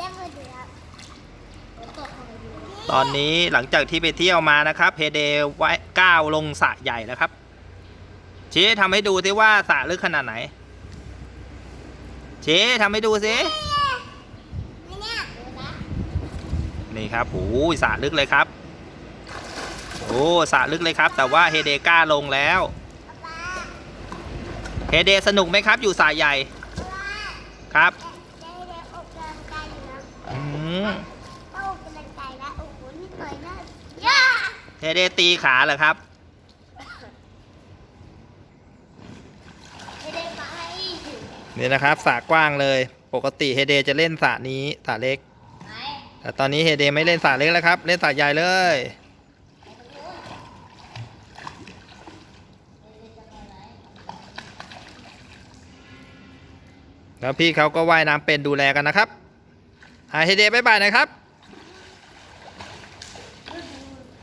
ตกมาดูตอนนี้หลังจากที่ไปเที่ยวมานะครับเฮเดไว้ก้าวลงสระใหญ่แล้วครับ ชี้ทำให้ดูสิว่าสระลึกขนาดไหน ชี้ทำให้ดูสินี่เนี่ยดูนะนี่ครับโอ้ยสระลึกเลยครับโอ้สระลึกเลยครับ แต่ว่าเฮเดกล้าลงแล้วป๊าเฮเดสนุกไหมครับ อยู่สระใหญ่ป๊าครับ เจ๊เด็กออกกำลังกาย อยู่นะอืมต้องออกกำลังกายแล้วโอ้โหนี่ต่อยหน้าย่าเฮเดตีขาเหรอครับเจ๊เด็กไปนี่นะครับสระกว้างเลย ปกติเฮเดจะเล่นสระนี้สระเล็ก ไปแต่ตอนนี้เฮเดไม่เล่นสระเล็กแล้วครับ เล่นสระใหญ่เลย แล้วพี่เขาก็ว่ายน้ำเป็นดูแลกันนะครับ อ่าเฮเดบายบายนะครับ